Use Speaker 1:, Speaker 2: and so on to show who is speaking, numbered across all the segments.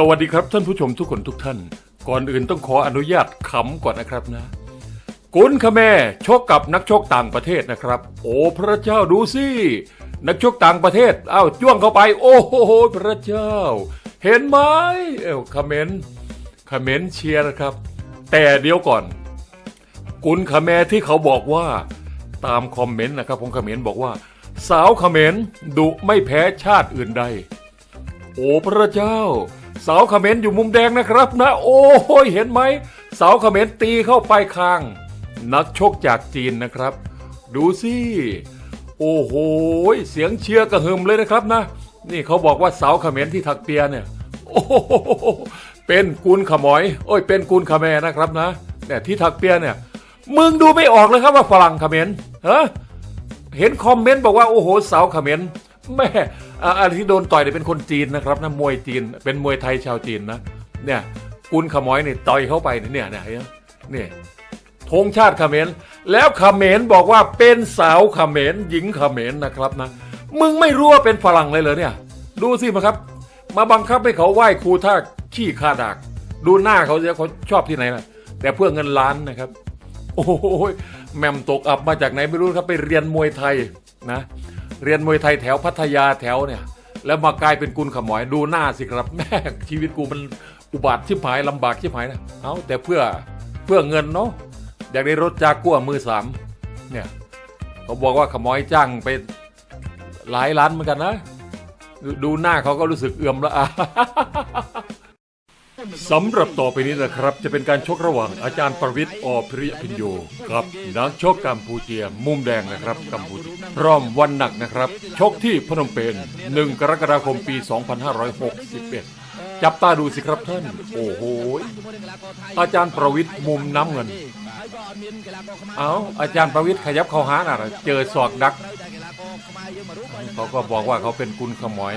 Speaker 1: สวัสดีครับท่านผู้ชมทุกคนทุกท่าน ก่อนอื่นต้องขออนุญาตขำก่อนนะครับนะ กุนขแม่ชกกับนักชกต่างประเทศนะครับ โอ้พระเจ้าดูสิ นักชกต่างประเทศอ้าวจ้วงเข้าไป โอ้โหพระเจ้า เห็นไหมเอ้าคอมเมนต์คอมเมนต์เชียร์นะครับ แต่เดี๋ยวก่อน กุนขแม่ที่เขาบอกว่าตามคอมเมนต์นะครับของคอมเมนต์บอกว่า สาวเขมรดุไม่แพ้ชาติอื่นใด โอ้พระเจ้า สาวเขมรอยู่มุมแดงนะครับนะ โอ้ยเห็นไหมสาวเขมรตีเข้าไปคาง นักชกจากจีนนะครับ ดูสิโอ้โหเสียงเชียร์กระหึ่มเลยนะครับนะ นี่เขาบอกว่าสาวเขมรที่ถักเปียเนี่ยโอ้โหเป็นกุนขมอยโอ้ยเป็นกุนขแมนะครับนะเนี่ยที่ถักเปียเนี่ยมึงดูไม่ออกเลยครับว่าฝรั่งเขมรฮะเห็นคอมเมนต์บอกว่าโอ้โหสาวเขมรแม่ อ่าอันที่โดนต่อยเนี่ยเป็นคนจีนนะครับนะมวยจีนเป็นมวยไทยชาวจีนนะเนี่ยกุนขมอยนี่ยต่อยเข้าไปเนี่ยเนี่ยเนี่ยธงชาติเขมรแล้วเขมรบอกว่าเป็นสาวเขมรหญิงเขมรนะครับนะมึงไม่รู้ว่าเป็นฝรั่งเลยเหรอเนี่ย ดูสิมาครับ มาบังคับให้เขาไหว้ครูท่าขี้คาดาก ดูหน้าเขาเสียเขาชอบที่ไหนล่ะ แต่เพื่อเงินล้านนะครับ โอ้โหแหม่มตกอับมาจากไหนไม่รู้ครับไปเรียนมวยไทยนะ เรียนมวยไทยแถวพัทยาแถวเนี่ย แล้วมากลายเป็นกุนขมอยดูหน้าสิครับแม่ชีวิตกูมันอุบัติชิบหายลำบากชิบหายนะเอาแต่เพื่อเพื่อเงินเนาะอยากได้รถจากกัวมือสามเนี่ยเขาบอกว่าขมอยจ้างไปหลายล้านเหมือนกันนะ ดูดูหน้าเขาก็รู้สึกเอื่อมละอา สำหรับต่อไปนี้นะครับ จะเป็นการชกระหว่างอาจารย์ประวิทย์อพิริยพิญโยกับนักชกกัมพูเชียมุมแดงนะครับกัมพูเชีพร้อมวันหนักนะครับ ชกที่พนมเปญ1 กรกฎาคมปี 2561 จับตาดูสิครับท่าน โอ้โห อาจารย์ประวิทย์มุมน้ำเงิน เอาอาจารย์ประวิทย์ขยับเข้าหาหน่อยเจอศอกดัก เขาก็บอกว่าเขาเป็นกุนขโมย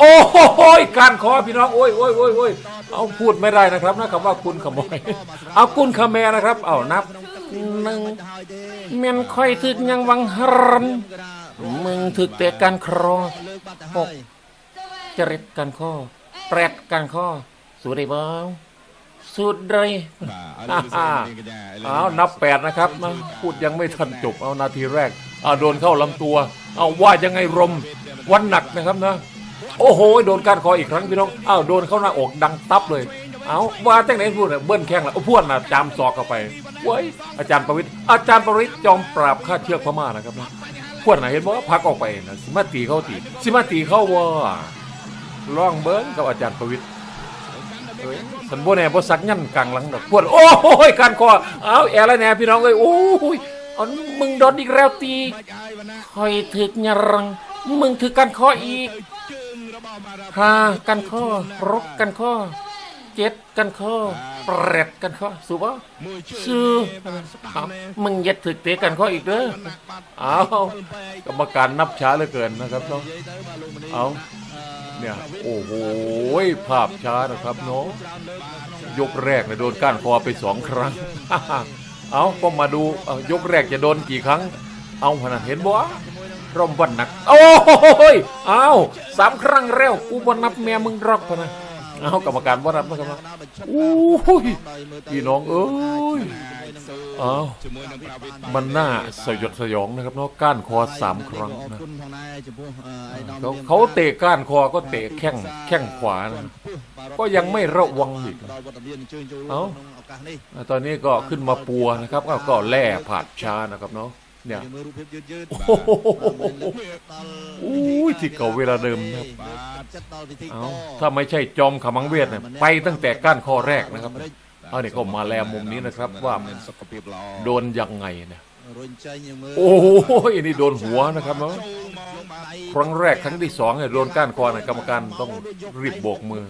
Speaker 1: โอ้โหยการคอพี่น้องโอ้ยโอ้ยโอ้ยโอ้ยเอาพูดไม่ได้นะครับนะคำว่าคุณขโมยเอากุนขแมนะครับ เอานับหนึ่งเมียนค่อยถึกยังวังหรันมึงถึกแต่การครอหกจริตการข้อแปดการข้อสุดได้บ้างสุดเลยเอานับแปดนะครับนะพูดยังไม่ทันจบเอานาทีแรกเอาโดนเข้าลำตัว เอาว่ายังไงรมวันหนักนะครับนะ โอ้โห โดนการคออีกครั้งพี่น้องอ้าวโดนเข้าหน้าอกดังตับเลย เอาว่าจังไหนพูดเนี่ยเบิ้ลแข้งละอาพวดนะจามศอกเข้าไปเว้ยอาจารย์ประวิทย์อาจารย์ประวิทย์จอมปราบฆ่าเชือกพม่านะครับนะพวดนะเห็นบอกว่าพักออกไปนะสิมาตีเข้าตีสิมาตีเข้าว่าล่องเบิ้งกับอาจารย์ประวิทย์เอ้ยสันโบแน่บ่สักยันกลางหลังดอกปวดโอ้ยการคอเอาแอร์แล้วแน่พี่น้องเอ้ยโอ้ยอันมึงโดนอีกแล้วตีคอยถึกยรังมึงถึกการคออีก ห้ากันคอรกกันคอเจ็ดกันคอแปดกันคอสูบ่สูเอามึงยัดถึกเตะกันคออีกเด้อเอากรรมการนับช้าเหลือเกินนะครับน้องเอาเนี่ยโอ้โหภาพช้านะครับเนาะยกแรกเนี่ยโดนก้านคอไปสองครั้ง เอาก็มาดูยกแรกจะโดนกี่ครั้ง เอาพนันเห็นบ่ ร่มวันนัก โอ้ยเอาสามครั้งแล้วกูบ่นับแม่มึงรอกพนะเอากรรมการบ่นับนะครับโอ้ยพี่น้องเอ้ยเอามันน่าสยดสยองนะครับเนาะก้านคอสามครั้งนะเขาเขาเตะก้านคอก็เตะแข้งแข้งขวานะก็ยังไม่ระวังอีกเอ้าตอนนี้ก็ขึ้นมาปัวนะครับก็ก็แล่ผาดช้านะครับเนาะ เนี่ยโอ้โหอุ้ยที่เก่าเวลาเดิมนะครับเอาถ้าไม่ใช่จอมขมังเวทเนี่ยไปตั้งแต่ก้านคอแรกนะครับเอาเนี่ยก็มาแลมุมนี้นะครับว่าโดนยังไงเนี่ยโอ้โหนี่โดนหัวนะครับเนาะครั้งแรกครั้งที่สองเนี่ยโดนก้านคอนะกรรมการต้องรีบโบกมือ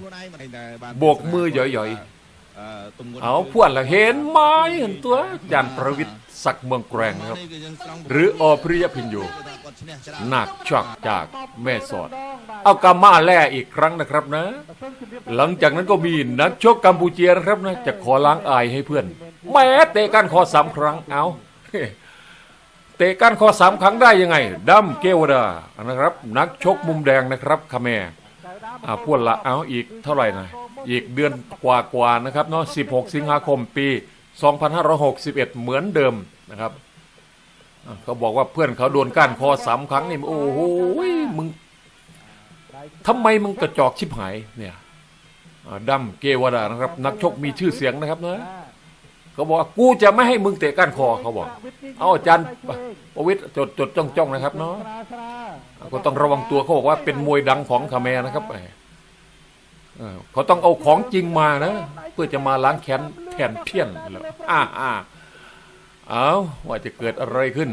Speaker 1: โบกมือหย่อยๆเอาพวดละเห็นไหมเห็นตัวจานประวิทย์ ศักดิ์เมืองแกรงนะครับ หรืออปริยพินโยนักชักจากแม่สอด เอากามาแล่อีกครั้งนะครับนะ หลังจากนั้นก็มีนักชกกัมพูเชียนะครับนะ จะขอล้างอายให้เพื่อน แม้เตะก้านคอสามครั้งเอาเตะก้านคอสามครั้งได้ยังไงดัมเกวดานะครับ นักชกมุมแดงนะครับคาเมอ่าพวดละเอาอีกเท่าไหร่นะอีกเดือนกว่าๆนะครับเนาะ16 สิงหาคมปี 2561 เหมือนเดิมนะครับ เขาบอกว่าเพื่อนเขาโดนก้านคอสามครั้งนี่โอ้โหมึงทำไมมึงกระจอกชิบหายเนี่ยอ่าดัมเกวดานะครับ นักชกมีชื่อเสียงนะครับนะเขาบอกว่ากูจะไม่ให้มึงเตะก้านคอเขาบอกเอาอาจารย์ประวิทย์จดจดจ้องจ้องนะครับเนาะก็ต้องระวังตัวเขาบอกว่าเป็นมวยดังของคาเมนะครับแหม เขาต้องเอาของจริงมานะ เพื่อจะมาล้างแค้นแทนเพี้ยนแล้วอ่าอ่าเอาว่าจะเกิดอะไรขึ้น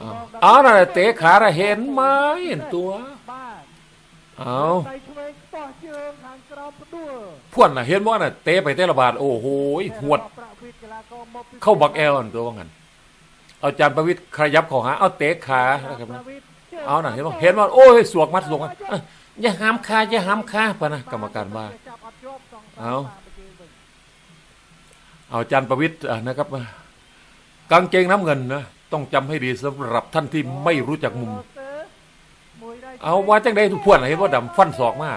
Speaker 1: เอาเอาน่ะเตะขาน่ะเห็นไหมเห็นตัวเอาพวนน่ะเห็นว่าน่ะเตะไปเตะระบาดโอ้โหหวด เข้าบักแอลอันตัวว่างั้นเอาจารย์ประวิทย์ขยับเขอหาเอาเตะขานะครับ เอาหน่ะเห็นว่าเห็นว่าโอ้ยสวกมัดสวกมัดเอ้ยอย่าห้ามขาอย่าห้ามขาปะนะกรรมการว่า เอาเอาจารย์ประวิทย์อะนะครับกางเกงน้ำเงินนะต้องจำให้ดีสำหรับท่านที่ไม่รู้จักมุม เอาว่าจังได้ทุกพวนเห็นว่าดำฟันศอกมา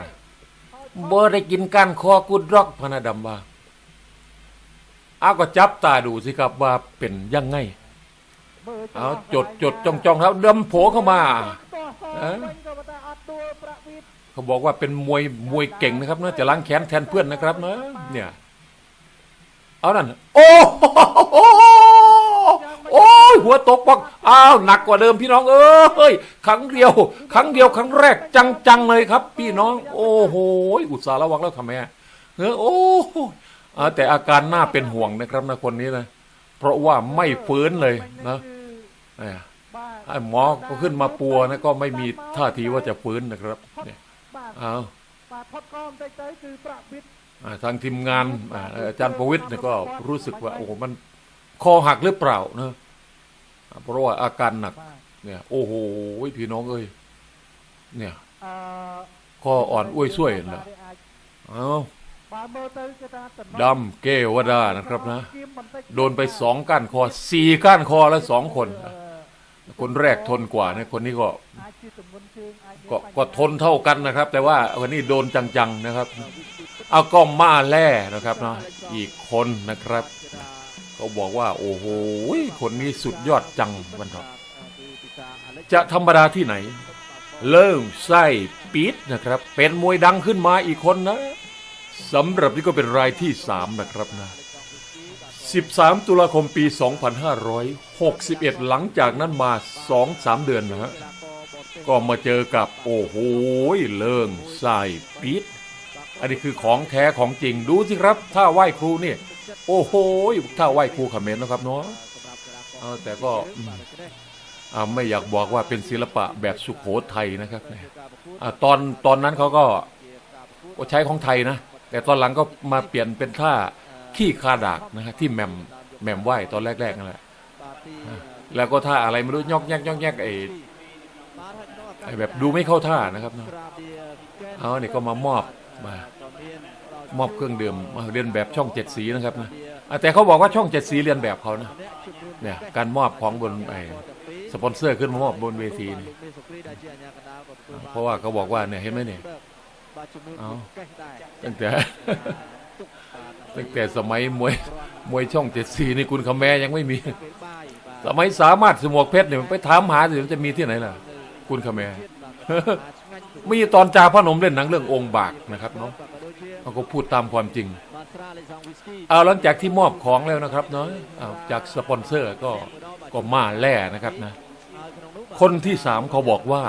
Speaker 1: บ่ได้กินการคอกุดรอกพะนะดำว่าเอาก็จับตาดูสิครับว่าเป็นยังไง เอาจดจดจ้องจ้องแล้วดำโผเข้ามาเอ้ยเขาบอกว่าเป็นมวยมวยเก่งนะครับนะจะล้างแค้นแทนเพื่อนนะครับนะเนี่ยเอานั่นโอ้โหโอ้ยหัวตกปักอ้าวหนักกว่าเดิมพี่น้องเอ้ยครั้งเดียว ครั้งเดียวครั้งแรกจังๆเลยครับ พี่น้อง โอ้โหอุตส่าห์ระวังแล้วค่ะแม่เออโอ้อ่าแต่อาการน่าเป็นห่วงนะครับนะคนนี้นะเพราะว่าไม่ฟื้นเลยนะเนี่ย ไอ้หมอก็ขึ้นมาปัวนะก็ไม่มีท่าทีว่าจะฟื้นนะครับ เนี่ยเอา
Speaker 2: บาทพอดก้อมใจใจคือประวิตร
Speaker 1: อ่าทางทีมงานอ่าอาจารย์ประวิทย์เนี่ยก็รู้สึกว่า โอ้โหมันคอหักหรือเปล่านะอ่าเพราะว่าอาการหนัก เนี่ย โอ้โหพี่น้องเอ้ยเนี่ย
Speaker 2: อ่า
Speaker 1: คออ่อนอ้วยส้วยนะเอา
Speaker 2: บาเมอร์เตอร์จะตาตน
Speaker 1: ดำเกวดานะครับนะ โดนไปสองก้านคอสี่ก้านคอแล้วสองคน
Speaker 2: เอ่อ
Speaker 1: คนแรกทนกว่านะคนนี้ก็ก็ก็ทนเท่ากันนะครับ แต่ว่าวันนี้โดนจังๆนะครับ เอาก็มาแล่นะครับเนาะอีกคนนะครับเขาบอกว่า โอ้โหคนนี้สุดยอดจังวันทองจะธรรมดาที่ไหน เริ่มไส้ปีดนะครับ เป็นมวยดังขึ้นมาอีกคนนะสำหรับนี่ก็เป็นรายที่3นะครับนะ 13 ตุลาคมปี 2561 หลังจากนั้นมา 2-3 เดือนนะฮะ ก็มาเจอกับโอ้โหเลิงไส้ปี๊ดอันนี้คือของแท้ของจริงดูสิครับถ้าไหว้ครูเนี่ยโอ้โหถ้าไหว้ครูเขมรนะครับเนาะเอาแต่ก็ไม่อยากบอกว่าเป็นศิลปะแบบสุขโขทัยนะครับอตอนตอนนั้นเขาก็ใช้ของไทยนะ แต่ตอนหลังก็มาเปลี่ยนเป็นท่า ขี้คาดากนะฮะที่แหมมแหมมไหวตอนแรกๆนั่นแหละแล้วก็ท่าอะไรไม่รู้ยอกแยกยอกแยกไอ้ไอ้แบบดูไม่เข้าท่านะครับเนาะเอาเนี่ยก็มามอบมามอบเครื่องดื่มมาเรียนแบบช่องเจ็ดสีนะครับนะอะแต่เขาบอกว่าช่องเจ็ดสีเรียนแบบเขานะเนี่ยการมอบของบนไอ้สปอนเซอร์ขึ้นมามอบบนเวทีนี่เพราะว่าเขาบอกว่าเนี่ยเห็นไหมเนี่ยเอาตั้งแต่ ตั้งแต่สมัยมวยมวยช่องเจ็ดสีนี่คุณคำแม่ยังไม่มี สมัยสามารถสมวกเพชรเนี่ยไปถามหาสิมันจะมีที่ไหนล่ะ คุณคำแม่มีตอนจาพระนมเล่นหนังเรื่ององค์บากนะครับเนาะเขาก็พูดตามความจริง เอาหลังจากที่มอบของแล้วนะครับเนาะเอาจากสปอนเซอร์ก็ก็มาแล่นะครับนะ คนที่สามเขาบอกว่า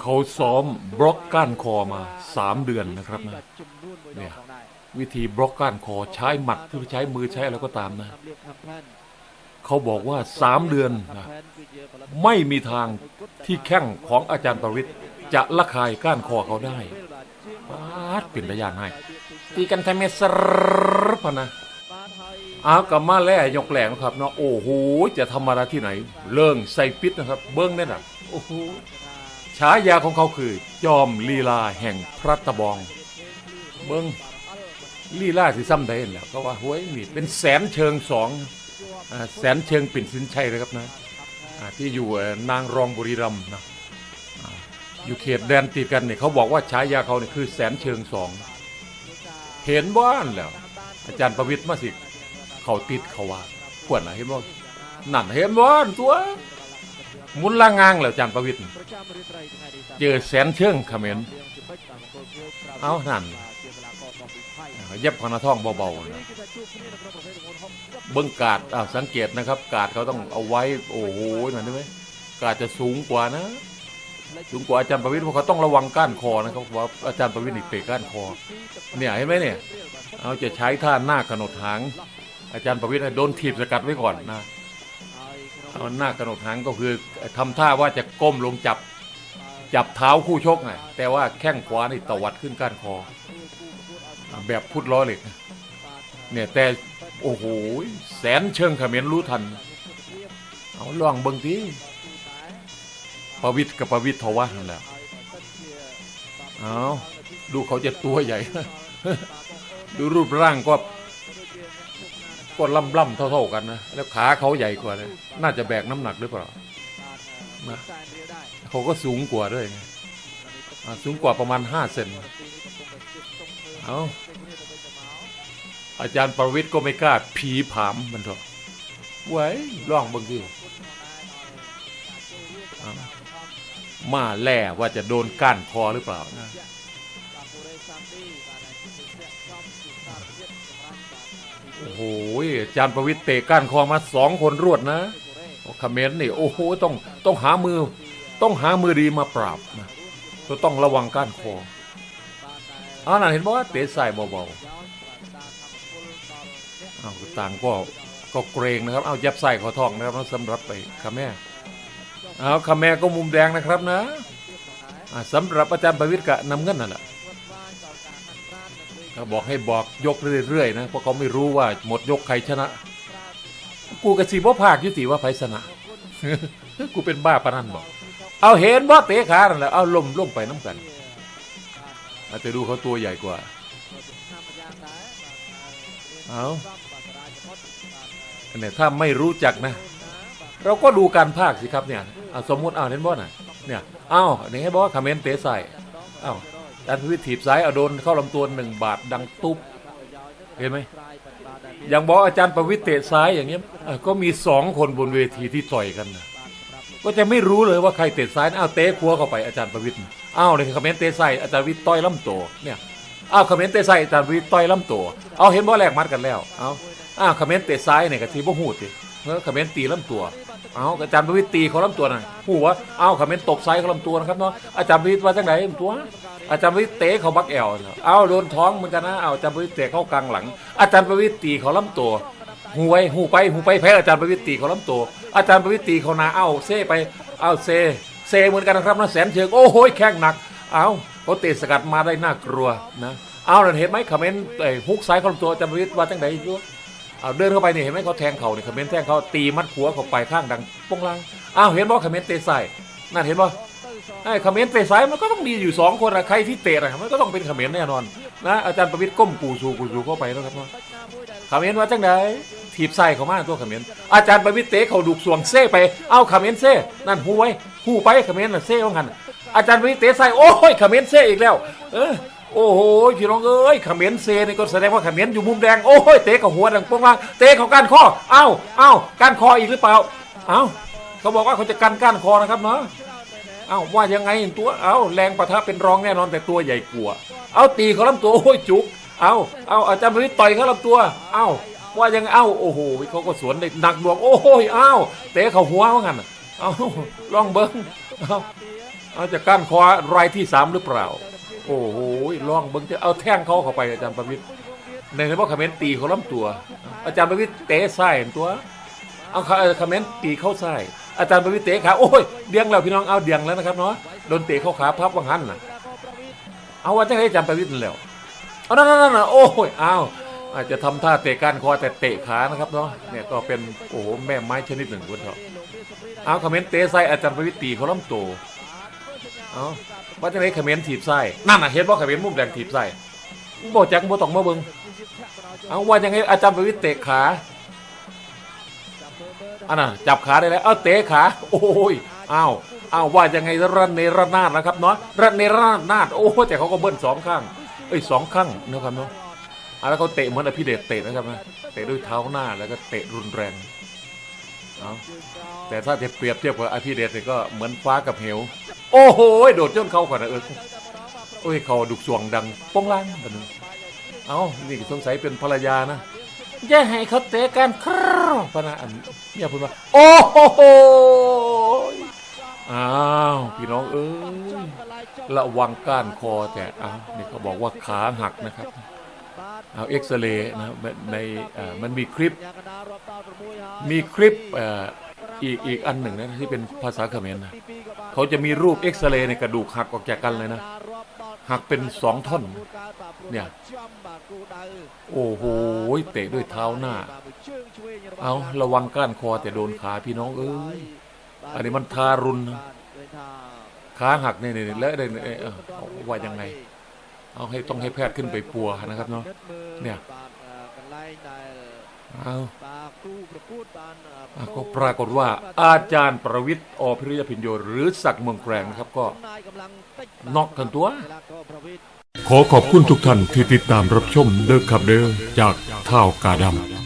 Speaker 1: เขาซ้อมบล็อกก้านคอมาสามเดือนนะครับนะเนี่ยวิธีบล็อกก้านคอใช้หมัดหรือใช้มือใช้อะไรก็ตามนะ เขาบอกว่าสามเดือนนะไม่มีทางที่แข้งของอาจารย์ประวิทย์จะละคายก้านคอเขาได้ปาดเป็นระยะให้ตีกันไทำเมสรพะนะเอากลับมาแล้วยกแหลงครับเนาะโอ้โหจะทำอะไรที่ไหน เรื่องใส่ปิดนะครับ เบิ้งเนี่ยนะโอ้โห ฉายาของเขาคือ จอมลีลาแห่งพระตะบอง เบิ้งลีลาสิซ้ำได้แหล้วก็ว่าโว้ยนี่เป็นแสนเชิงสองอแสนเชิงปิ่นสินชัยนะครับนะที่อยู่นางรองบุรีรัมย์นะอยู่เขตแดนติดกันเนี่ยเขาบอกว่าฉายาเขาเนี่ยคือแสนเชิงสองเห็นบ้านแล้ว อาจารย์ประวิตรมาสิเขาติดเขาว่าขวดนะเห็นบ่นั่นเห็นบ้านตัว มุนล่างงางแล้วอาจารย์ประวิตรเจอแสนเชิงเขมรเอานั่นเย็บพนาท่องเบาๆนะเบิ้งกาดอ่าสังเกตนะครับ กาดเขาต้องเอาไว้ โอ้โหนั่นได้ไหมกาดจะสูงกว่านะ สูงกว่าอาจารย์ประวิตรเพราะเขาต้องระวังก้านคอนะครับว่าอาจารย์ประวิตรนี่เตะก้านคอ เนี่ยเห็นไหมเนี่ย เอาจะใช้ท่าหน้าขนดหาง อาจารย์ประวิตรโดนถีบสกัดไว้ก่อนนะ เอาหน้าขนดหางก็คือทำท่าว่าจะก้มลงจับจับเท้าคู่ชกไงแต่ว่าแข้งขวานี่ตวัดขึ้นก้านคอ แบบพุดล้อเหล็กเนี่ยแต่โอ้โหแสนเชิงเขมรรู้ทัน เอาล่องเบิ่งทีประวิตรกับประวิตรทว่านั่นแหละเอาดูเขาจะตัวใหญ่ ดูรูปร่างก็ ก็ล่ำล่ำเท่าๆกันนะ แล้วขาเขาใหญ่กว่าเลย น่าจะแบกน้ำหนักหรือเปล่านะเขาก็สูงกว่าด้วยสูงกว่าประมาณห้าเซนเอาอาจารย์ประวิทย์ก็ไม่กล้าผีผามมันเถอะไว้ล่องบางทีมาแล่ว่าจะโดนก้านคอหรือเปล่านะ โอ้โหอาจารย์ประวิตเตะก้านคอมาสองคนรวดนะคอมเมนต์นี่โอ้โหต้องต้องหามือ ต้องหามือดีมาปราบนะก็ต้องระวังก้านคออาวนั่นเห็นบอกว่าเตะใส่เบาๆเอาต่างก็ก็เกรงนะครับเอายับใส่ขอทองนะครับสำหรับไปคาแม่เอาคาแม่ก็มุมแดงนะครับนะอ่าสำหรับอาจารย์ประวิตรกับนำเงินนั่นแหละ เขาบอกให้บอกยกเรื่อยๆนะเพราะเขาไม่รู้ว่าหมดยกใครชนะ กูกระสีบ่ภาคยุติว่าไผชนะกูเป็นบ้าปะนั่นบอก เอาเห็นบ่เตะขาแหละเอาลมล่มไปน้ำกันอาจจะดูเขาตัวใหญ่กว่า เอาเนี่ยถ้าไม่รู้จักนะ เราก็ดูการภาคสิครับเนี่ยสมมติเอาเห็นบ่น่ะเนี่ยเอาเนี่ยให้บอกคอมเมนต์เตะใส่เอา ดันพิถีบซ้ายเอาโดนเข้าลำตัวหนึ่งบาทดังตุ๊บเห็นไหมอย่างบอกอาจารย์ประวิตเตะซ้ายอย่างเงี้ยก็มีสองคนบนเวทีที่ต่อยกันนะก็จะไม่รู้เลยว่าใครเตะซ้ายอ้าวเตะคัวเข้าไปอาจารย์ประวิตอ้าวเนี่ยคอมเมนต์เตะซ้ายอาจารย์ปวิตต่อยลำตัวเนี่ยอ้าวคอมเมนต์เตะซ้ายอาจารย์ปวิตต่อยลำตัวเอาเห็นบ่แลกมัดกันแล้วเอาอ้าวคอมเมนต์เตะซ้ายเนี่ยกะทีบ่หูดิเออคอมเมนต์ตีลำตัว เอาอาจารย์ประวิตรตีเขาลำตัวหน่อยหูวะเอาคอมเมนต์ตบซ้ายเขาลำตัวนะครับเนาะอาจารย์ประวิตรว่าจังไหนตัว อาจารย์ประวิตรเตะเขาบักแอลเนาะเอาโดนท้องเหมือนกันนะเอาอาจารย์ประวิตรเตะเข้ากลางหลัง อาจารย์ประวิตรตีเขาลำตัวหูไว้หูไปหูไปแพ้อาจารย์ประวิตรตีเขาลำตัว อาจารย์ประวิตรตีเขาหนาเอาเซ่ไปเอาเซเซเหมือนกันนะครับนะแสนเชิงโอ้โหแข้งหนัก เอาเขาเตะสกัดมาได้น่ากลัวนะเอาเห็นไหมคอมเมนต์ไอ้ฮุกซ้ายเขาลำตัวอาจารย์ประวิตรว่าจังไหนอยู่ เอาเดินเข้าไปนี่เห็นไหมเขาแทงเขาเนี่ยคอมเมนต์แทงเขาตีมัดหัวเขาไปข้างดังปงลังอ้าวเห็นบ่คอมเมนต์เตะใส่นั่นเห็นบ่ไอ้คอมเมนต์เตะซ้ายมันก็ต้องมีอยู่สองคนอะใครที่เตะอะมันก็ต้องเป็นคอมเมนต์แน่นอนนะอาจารย์ประวิตรก้มกูสูกูสูเข้าไปแล้วครับว่าคอมเมนต์ว่าจังไดถีบใส่เขามาตัวคอมเมนต์อาจารย์ประวิตรเตะเขาดุกสวงเซ่ไปเอาคอมเมนต์เซ่นั่นหูไว้หูไปคอมเมนต์น่ะเซ่ว่างันอาจารย์ประวิตรเตะใส่โอ้ยคอมเมนต์เซ่อีกแล้ว เออ โอ้โหพี่น้องเอ้ยขมรเซนี่ก็แสดงว่าขมรอยู่มุมแดงโอ้ยเตะกับหัวดังโป้งล่างเตะเขาก้านคอเอ้าเอ้าก้านคออีกหรือเปล่าเอ้าเขาบอกว่าเขาจะกันก้านคอนะครับเนาะเอ้าว่ายังไงตัวเอ้าแรงปะทะเป็นรองแน่นอนแต่ตัวใหญ่กว่าเอาตีเขาลำตัวโอ้ยจุกเอ้าเอ้าอาจารย์วิทต่อยเขาลำตัวเอ้าว่ายังไงเอ้าโอ้โหเขาก็สวนได้หนักหน่วงโอ้ยเอ้าเตะเขาหัวว่างันเอ้าลองเบิ้งเอ้าเอาจะก้านคอรายที่สามหรือเปล่า โอ้โห ลองเบิ้งจะเอาแท่งเขาเข้าไปอาจารย์ประวิตรในเฉพาะคอมเมนต์ตีเขาล้ำตัว อาจารย์ประวิตรเตะไส้ตัว เอาคอมเมนต์ตีเข้าไส้อาจารย์ประวิตรเตะขาโอ้ยเดียงแล้วพี่น้องเอาเดียงแล้วนะครับเนาะโดนเตะเข้าขาพับวังหันน่ะเอาว่าจะให้อาจารย์ประวิตรแล้วเอานั่นนั่นโอ้ยเอาอาจจะทำท่าเตะก้านคอแต่เตะขานะครับเนาะเนี่ยก็เป็นโอ้โหแม่ไม้ชนิดหนึ่งคุณเถอะเอาคอมเมนต์เตะไส้อาจารย์ประวิตรตีเขาล้ำตัวเอา ว่าจะไหนเขมรถีบไส้นั่นน่ะเห็นว่าเขมรมุมแดงถีบไส้บ่จักบ่ต้องมาเบิ่งเอาว่ายังไงอาจารย์ประวิตรเตะขาอันน่ะจับขาได้แล้วเอาเตะขา โอ้ยอ้าวอ้าวว่ายังไงระเนระนาดนะครับเนาะระเนระนาดโอ้แต่เขาก็เบิ้ลสองข้างเอ้ยสองข้างนะครับเนาะอะแล้วเขาเตะเหมือนอภิเดชเตะนะครับนะเตะด้วยเท้าหน้าแล้วก็เตะรุนแรงเอาแต่ถ้าจะเปรียบเทียบกับอภิเดชเนี่ยก็เหมือนฟ้ากับเหว โอ้โหโดดจนเข้าก่อนนะเออโอ้ยเขาดุกสวงดังป้องล่างแบบนึงเอานี่สงสัยเป็นภรรยานะจะให้เขาเตะกันครอบพะนะอันเนี่ยพูดว่าโอ้โหอ้าวพี่น้องเอ้ยระวังก้านคอแต่อ้าวนี่เขาบอกว่าขาหักนะครับเอาเอ็กซเรย์นะครับในมันมีคลิป มีคลิปอ่ออีกอีกอันหนึ่งนะที่เป็นภาษาเขมรนะ เขาจะมีรูปเอ็กซเรย์ในกระดูกหักออกจากกันเลยนะ หักเป็นสองท่อน เนี่ย โอ้โห เตะด้วยเท้าหน้า เอาระวังก้านคอแต่โดนขาพี่น้องเอ้ย อันนี้มันทารุณขาหักเนี่ยเนี่ยแล้วได้เนี่ยเอ้าอาว่ายังไง เอาให้ต้องให้แพทย์ขึ้นไปปัวนะครับเนาะ เนี่ย เอา ก็ปรากฏว่าอาจารย์ประวิทย์อพิริยพินโยหรือศักดิ์เมืองแกรงนะครับก็น็อกกันตัว ขอขอบคุณทุกท่านที่ติดตามรับชมเด้อครับเด้อจากท่าวกาดำ